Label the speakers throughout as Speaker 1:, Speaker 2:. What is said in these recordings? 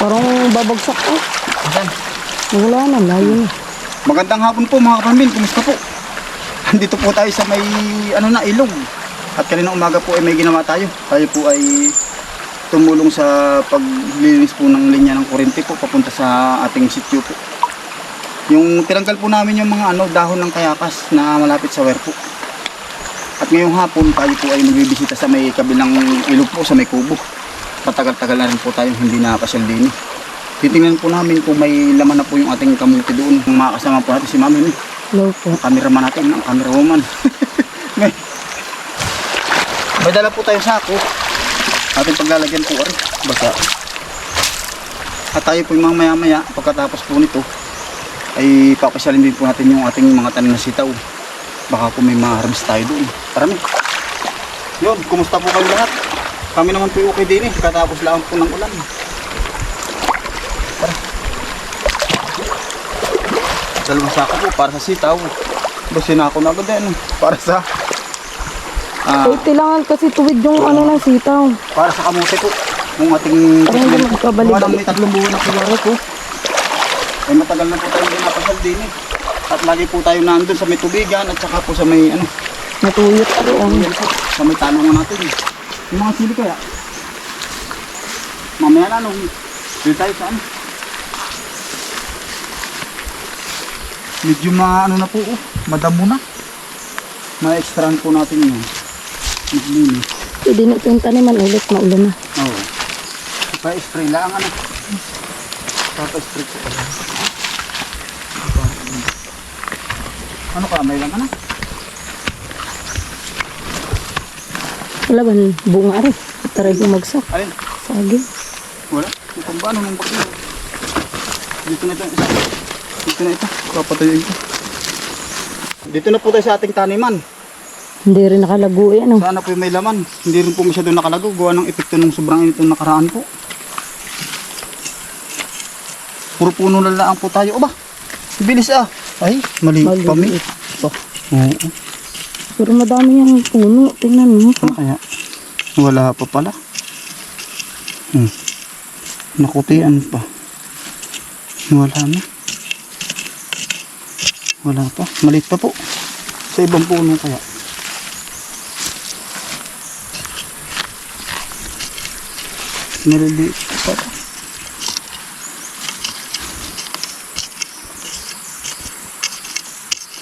Speaker 1: Parang babagsak ko.
Speaker 2: Ayan.
Speaker 1: Wala na, layo na.
Speaker 2: Magandang hapon po mga kapambin, kumusta po? Andito po tayo sa may ano na ilog. At kanina umaga po ay may ginawa tayo. Tayo po ay tumulong sa paglinis po ng linya ng kuryente po papunta sa ating sityo po. Yung tinanggal po namin yung mga ano dahon ng kayakas na malapit sa wire po. At ngayong hapon tayo po ay magbibisita sa may kabilang ilog po sa may kubo. Patagal-tagal na rin po tayo hindi nakakasyal din. Titingnan po namin kung may laman na po yung ating kamuti doon. Kung makakasama po natin si Mami, eh.
Speaker 1: Hello po.
Speaker 2: ang cameraman natin, ang camera woman. may, may dala po tayong sako. Ating paglalagyan po rin. Basta. At tayo po yung mga maya pagkatapos po nito, ay papasyalin din po natin yung ating mga tanim na sitaw. Baka po may ma-harvest tayo doon. Tara na. Yun, kumusta po kayo lahat? Kami naman po okay din eh, katapos lang po ng ulan. dalawang sako po para sa sitaw. Basta na ako na agad ano, para sa ah,
Speaker 1: Eh, kailangan kasi tuwid yung ano ng sitaw.
Speaker 2: para sa kamote po. Yung ating
Speaker 1: Para hindi magkabalik.
Speaker 2: Gawa ng may tatlong buwan na siguro po. Ay matagal na po tayo hindi napasal din eh. At lagi po tayo nandun sa may tubigan at saka po sa may ano,
Speaker 1: Natuyot
Speaker 2: po, sa may talungan natin eh. Yung mga sili kaya. Mamaya na nung dito tayo sa ano. Medyo ma ano na po oh, madamo na. Ma-extrahan po natin yun. Maglinis.
Speaker 1: Pwede na itong taniman ulit, maulan na.
Speaker 2: Oo. Pa-spray lang ano. Pa-spray ko. Ano ka? May lang ano?
Speaker 1: Wala ba, bunga rin. Taray bumagsak.
Speaker 2: Alin?
Speaker 1: Saging.
Speaker 2: Wala. Kung paano nung bagyo. Dito na ito. Dito na ito. Papatayin ko. Dito na po tayo sa ating taniman.
Speaker 1: Hindi rin nakalago eh, ano.
Speaker 2: Sana po yung may laman. Hindi rin po masyado nakalago. Gawa ng epekto ng sobrang init ng nakaraan po. Puro puno na lang po tayo. Aba, bilis ah. Ay, mali
Speaker 1: Maliit.
Speaker 2: pa. Oh. Oo.
Speaker 1: Pero madami yung puno. Tingnan mo.
Speaker 2: Ano kaya? Wala pa pala. Hmm. Nakutian pa. Wala na. Wala pa. Malit pa po. Sa ibang puno kaya. Nililiit pa pa.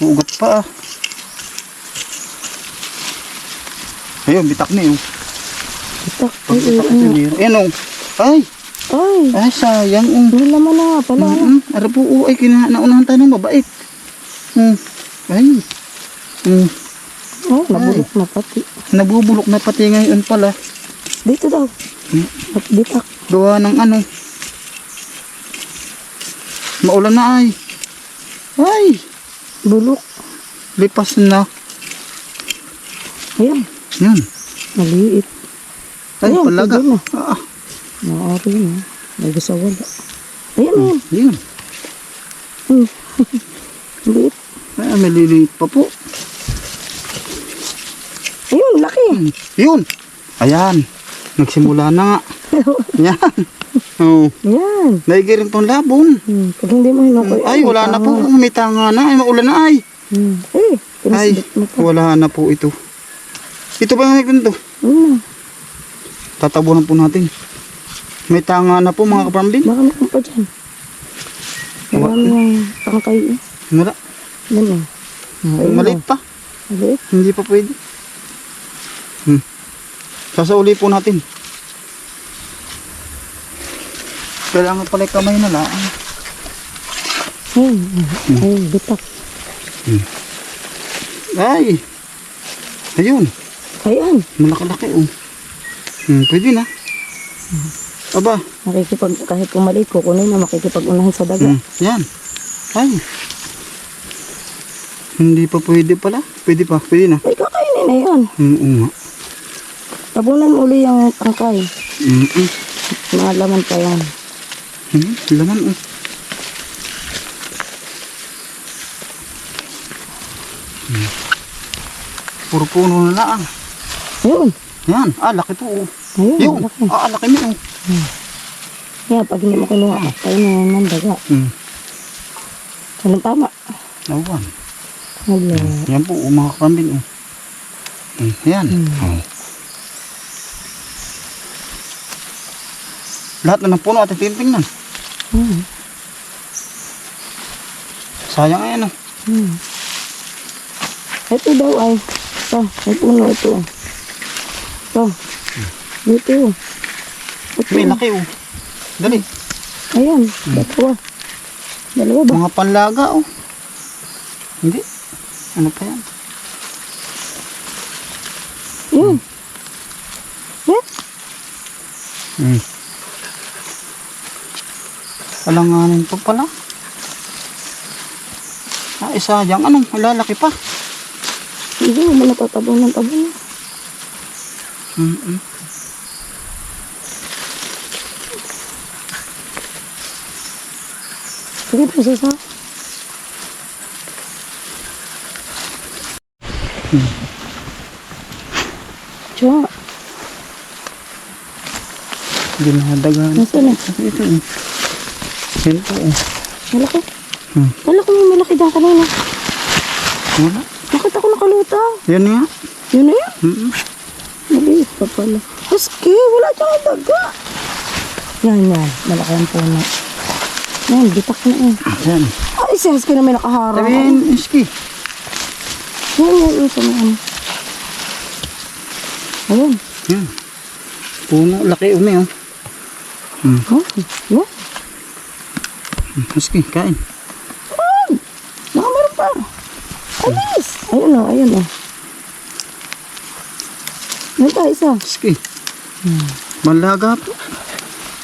Speaker 2: Ugat pa ah. Ayun, bitak na yun.
Speaker 1: Ito. Ay, ay,
Speaker 2: Bitak
Speaker 1: ano.
Speaker 2: na yun. Ayan o. Ay,
Speaker 1: Ay,
Speaker 2: ay sayang. Um.
Speaker 1: may laman na nga pala.
Speaker 2: Mm, ara po, oh, ay kina, naunahan tayo ng mabait. Hmm. Ay. Hmm.
Speaker 1: Oh, nabulok na pati.
Speaker 2: Nabubulok na pati ngayon pala.
Speaker 1: Dito daw.
Speaker 2: Hmm.
Speaker 1: At bitak.
Speaker 2: Gawa ng ano. Maulan na ay. Ay.
Speaker 1: Bulok.
Speaker 2: Lipas na.
Speaker 1: Ayan.
Speaker 2: Yan.
Speaker 1: Maliit.
Speaker 2: Ay,
Speaker 1: Ayun,
Speaker 2: palaga.
Speaker 1: pwede na.
Speaker 2: Ah,
Speaker 1: Maaari na. Nagkasawala. Ayan
Speaker 2: Hmm.
Speaker 1: ayan.
Speaker 2: yun.
Speaker 1: Hmm. Maliit.
Speaker 2: Ay, maliliit pa po.
Speaker 1: Ayun, laki.
Speaker 2: Hmm. Yun. Ayan. Nagsimula na nga. Yan. Oh.
Speaker 1: Yan.
Speaker 2: Naigirin pang labon.
Speaker 1: Hmm. Pag hindi mo hinukoy.
Speaker 2: Ay, wala na po. May tanga na. Ay, maulan na ay.
Speaker 1: Hmm. Eh,
Speaker 2: Ay, wala na po ito. Ito ba yung ganito?
Speaker 1: Hmm.
Speaker 2: Tatabunan po natin. May tanga na po mga kapambin.
Speaker 1: Baka meron pa dyan. Marami.
Speaker 2: Wala.
Speaker 1: Yan eh. Ayun,
Speaker 2: Maliit pa.
Speaker 1: Maliit.
Speaker 2: Hindi pa pwede. Hmm. Sasauli po natin. Kailangan pala kamay na lang.
Speaker 1: Ayun. Ayun, bitak.
Speaker 2: Ay! Ayun.
Speaker 1: Ayan.
Speaker 2: Malaki-laki oh. Hmm, pwede na. Aba.
Speaker 1: Makikipag, kahit pumalik ko, kunin na makikipag-unahin sa daga.
Speaker 2: Hmm, yan. Ay. Hindi pa pwede pala. Pwede pa. Pwede na.
Speaker 1: Ay, kakainin na yan.
Speaker 2: Hmm, oo nga.
Speaker 1: Tabunan uli yung tangkay.
Speaker 2: Hmm, hmm.
Speaker 1: Mga laman pa yan.
Speaker 2: Hmm, laman oh. Hmm. Puro puno na lang.
Speaker 1: Ayun.
Speaker 2: Yan. Ah, laki po oh.
Speaker 1: Ayun,
Speaker 2: Yun.
Speaker 1: laki.
Speaker 2: Ah, laki niya oh.
Speaker 1: Kaya pag hindi mo kinuha, tayo na ng daga.
Speaker 2: Hmm.
Speaker 1: Anong tama?
Speaker 2: Awan.
Speaker 1: Wala.
Speaker 2: Yan po, oh, mga kambing. Oh. Hmm. Yan. Oh. Lahat na ng puno at titingnan.
Speaker 1: Hmm.
Speaker 2: Sayang ay ano.
Speaker 1: Hmm. Ito daw ay. Ito, may puno ito. Ito. Dito. Ito.
Speaker 2: May laki oh. Dali.
Speaker 1: Ayan, dalawa. Dalawa ba?
Speaker 2: Mga panlaga oh. Hindi. Ano pa yan?
Speaker 1: Yun. Yan.
Speaker 2: Hmm. Alanganin pa pala. Ah, isa dyan. Anong lalaki pa?
Speaker 1: Hindi mo natatabon ng tabon.
Speaker 2: Mm-mm.
Speaker 1: Sige po, sasa. Tiyo,
Speaker 2: Dinadagan.
Speaker 1: nasa na?
Speaker 2: Ito eh. Yan po eh.
Speaker 1: Malaki.
Speaker 2: Hmm.
Speaker 1: Wala ko may malaki dyan kanina.
Speaker 2: Wala.
Speaker 1: Nakita ko nakalutaw.
Speaker 2: Yan nga.
Speaker 1: Yun na yun.
Speaker 2: Mm-mm.
Speaker 1: Maliit pa pala. Maski, wala dyan daga. Yan, yan. Malaki ang puno. Yan, bitak na eh.
Speaker 2: Yan.
Speaker 1: Ay, si Husky na may nakaharang.
Speaker 2: Sabihin, iski.
Speaker 1: Yan, yan, yan. Sa ano. Ayun.
Speaker 2: Yan. Puno. Laki umi oh. Hmm.
Speaker 1: Oh, yan.
Speaker 2: Iski, kain.
Speaker 1: Baka meron pa. Alis. Ayun o, ayun o. Meron pa isa.
Speaker 2: Iski. Malaga po.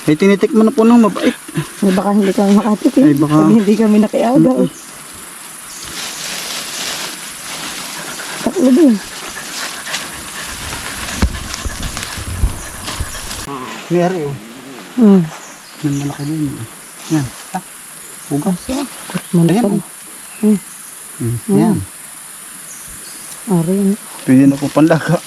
Speaker 2: Ay, tinitikman na po ng mabait.
Speaker 1: Ay, baka hindi kami makatikim.
Speaker 2: Ay, baka-
Speaker 1: Pag hindi kami nakiagaw. Taklo din.
Speaker 2: Mayari oh.
Speaker 1: Hmm.
Speaker 2: Yan malaki din. Yan. Ha? Ugas. Ayan oh.
Speaker 1: Hmm.
Speaker 2: Hmm. Yan.
Speaker 1: Ari yan.
Speaker 2: Pwede na po pandaga.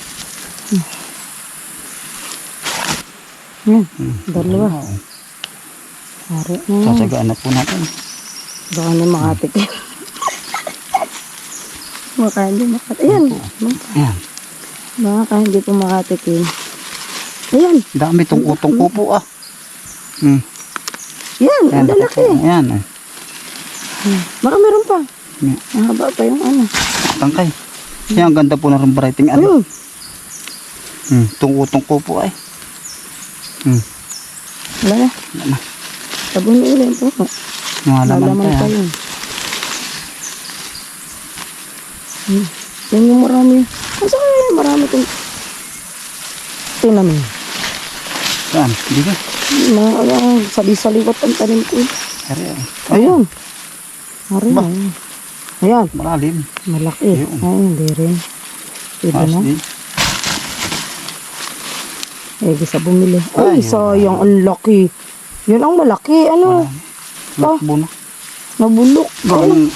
Speaker 1: Yan. Dalawa.
Speaker 2: Oo.
Speaker 1: Ari na yan.
Speaker 2: Sasagaan na po natin.
Speaker 1: Baka na makatikim. Baka hindi makatikim. Ayan.
Speaker 2: Yan.
Speaker 1: Baka hindi po makatikim. Ayan.
Speaker 2: Dami tong utong kupo ah. Hmm.
Speaker 1: Yan. Ang lalaki.
Speaker 2: Yan. eh.
Speaker 1: Baka meron pa.
Speaker 2: Yan.
Speaker 1: Mahaba pa yung ano.
Speaker 2: Tangkay. Yan, ang ganda po ng writing ano.
Speaker 1: Ayun.
Speaker 2: Hmm. Tong utong kupo ay. Hmm.
Speaker 1: Wala na.
Speaker 2: Wala na.
Speaker 1: Sabon ulit po.
Speaker 2: Mga laman
Speaker 1: Lalaman
Speaker 2: pa
Speaker 1: yun. Hmm. Yan yung marami. Asa kaya yung marami kong tinamin?
Speaker 2: Saan? Dito.
Speaker 1: Mga uh, sabi-saliwat ang tanim ko.
Speaker 2: Ari.
Speaker 1: Ayun. Ari na. Ayan.
Speaker 2: Malalim.
Speaker 1: Malaki.
Speaker 2: Ayun.
Speaker 1: Ay, hindi rin.
Speaker 2: Ayos
Speaker 1: na.
Speaker 2: din.
Speaker 1: Eh, sa bumili. Ay,
Speaker 2: Ay,
Speaker 1: sayang. Ang laki. Yan ang malaki. Ano?
Speaker 2: Lakbo na.
Speaker 1: Nabulok.
Speaker 2: Gawang...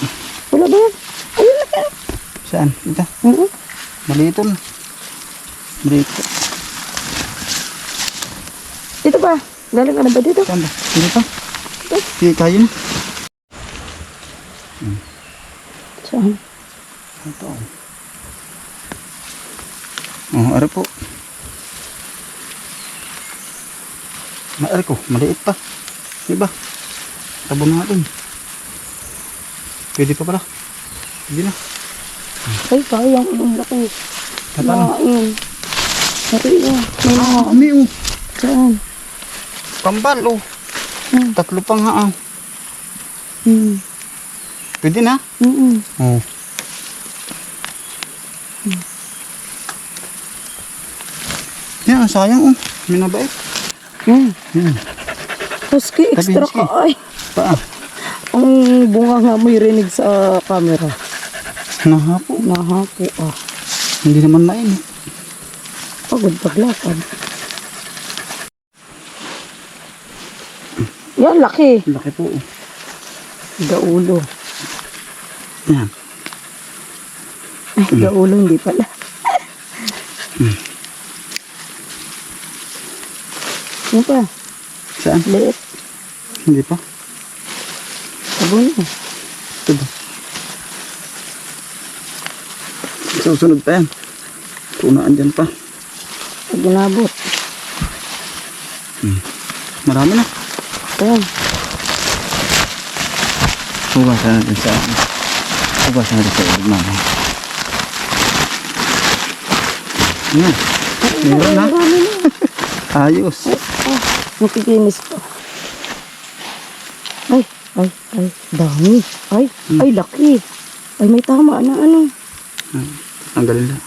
Speaker 1: wala ba yan? Ayun na yan.
Speaker 2: Saan? Ito.
Speaker 1: Oo.
Speaker 2: Malito na. Malito.
Speaker 1: Dito ba? Galing ka na ba dito?
Speaker 2: Saan ba? Dito. Sige, kaya na.
Speaker 1: Saan?
Speaker 2: Ito. Oh, ari po. Maari ko, maliit pa. Diba? Tabon natin. Pwede pa pala. Pwede na.
Speaker 1: Ay, sayang. Ang laki.
Speaker 2: Tatalo.
Speaker 1: Lain. Ari na. May mga.
Speaker 2: Ah, ami oh.
Speaker 1: Saan?
Speaker 2: Kambal oh.
Speaker 1: Hmm.
Speaker 2: Tatlo pa nga ah.
Speaker 1: Hmm.
Speaker 2: Pwede na.
Speaker 1: Mm-mm.
Speaker 2: Oh. Yan, sayang oh. Minabait.
Speaker 1: Hmm.
Speaker 2: Yan.
Speaker 1: Husky, extra ka. Ay,
Speaker 2: Pa.
Speaker 1: ang bunga nga mo rinig sa camera.
Speaker 2: Nahapo.
Speaker 1: Nahapo ah.
Speaker 2: Hindi naman mainit.
Speaker 1: Pagod paglakad. Yan, laki.
Speaker 2: Laki po.
Speaker 1: Gaulo.
Speaker 2: Yan.
Speaker 1: Ay, gaulo hindi pala. Yan pa,
Speaker 2: Saan?
Speaker 1: liit.
Speaker 2: Hindi pa.
Speaker 1: Tabo na.
Speaker 2: Ito ba? Susunod pa yan. Tunaan dyan pa.
Speaker 1: Pag inabot.
Speaker 2: Marami na.
Speaker 1: Ayan.
Speaker 2: Hugasan natin sa Hugasan natin sa ilog namin. Yan. Meron na.
Speaker 1: Marami na.
Speaker 2: Ayos.
Speaker 1: Ah, nakikinis pa. Ay, ay, ay, dami. Ay, ay, laki. Ay, may tama na ano.
Speaker 2: Ang galing lang.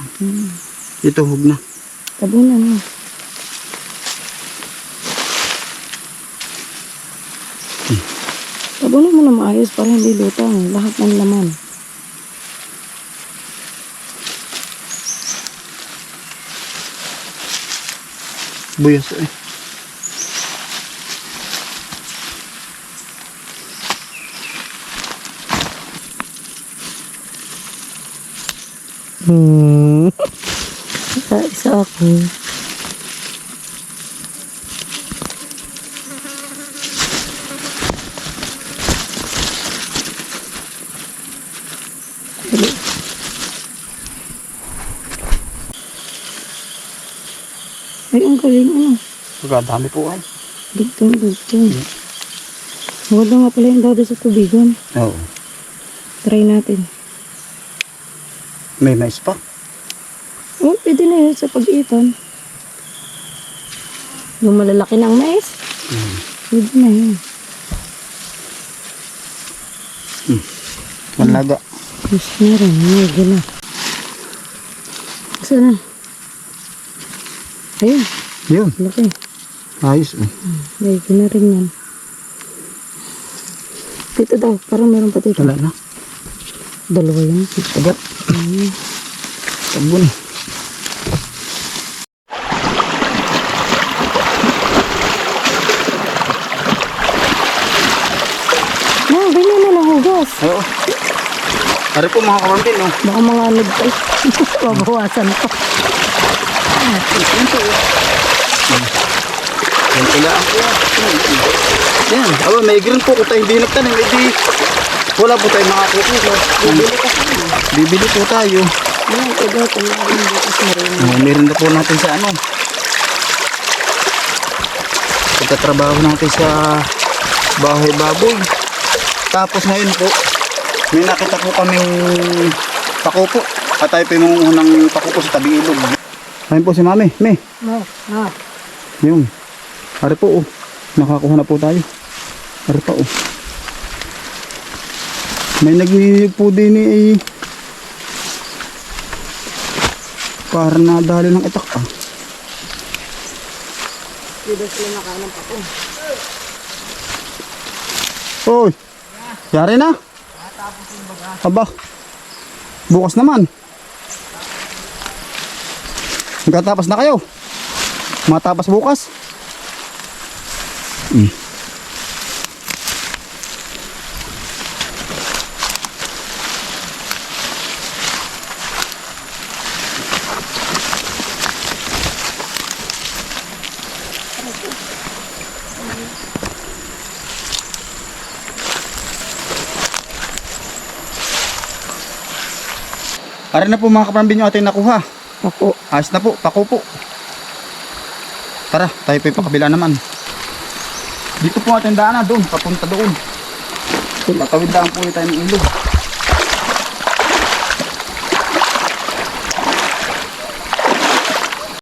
Speaker 2: Ito hug na.
Speaker 1: Tabo na na. Tabo na mo na maayos para hindi lutang. Lahat ng laman.
Speaker 2: Buyas eh.
Speaker 1: Hmm. Isa, isa ako. Dali. Ay, ang galing ano.
Speaker 2: Pagkadami po ay.
Speaker 1: Ligtong, ligtong. Wala nga pala yung dado sa tubigan.
Speaker 2: Oo.
Speaker 1: Try natin.
Speaker 2: May mais pa.
Speaker 1: Oh, pwede na yun sa pag-itan. Yung malalaki ng mais,
Speaker 2: Mm.
Speaker 1: pwede na yun.
Speaker 2: Manlaga.
Speaker 1: Mas meron, medyo na. Saan na? Ayun,
Speaker 2: Yun.
Speaker 1: laki.
Speaker 2: Ayos eh.
Speaker 1: Medyo na rin yan. Dito daw, parang meron pa dito.
Speaker 2: Wala na.
Speaker 1: Dalawa yan.
Speaker 2: Agad. Sabon.
Speaker 1: Na, ganyan na lang hugas.
Speaker 2: Oo. Pare po mga kapambin, no?
Speaker 1: Baka mga nagpay. Mabawasan pa.
Speaker 2: Yan pala ang. Yan. Aba, may green po. Kung tayo hindi nagtanim, edi wala po tayo makakuha. Bibili po Bibili po tayo.
Speaker 1: Yan, daw, kung meron bukas na rin.
Speaker 2: Meron na po natin sa ano. Pagkatrabaho natin sa bahay baboy. Tapos ngayon po, may nakita po kaming pakupo. At tayo po yung unang pakupo sa tabing ilog. Ayun po si Mami. Me.
Speaker 1: No, no.
Speaker 2: Yung. Ari po oh. Nakakuha na po tayo. Ari pa oh. May nagniyog po din eh. Para nadali ng itak ah.
Speaker 1: Dito sila nakanan pa ko.
Speaker 2: Hoy. Yari na. Aba. Bukas naman. Magkatapos na kayo. Matapas bukas. Mm. Para na po mga kaparambin yung ating nakuha.
Speaker 1: Ako.
Speaker 2: Ayos na po, pako po. Tara, tayo po yung pakabila naman. Dito po ating daanan doon, papunta doon. Patawid daan po tayo ng ilog.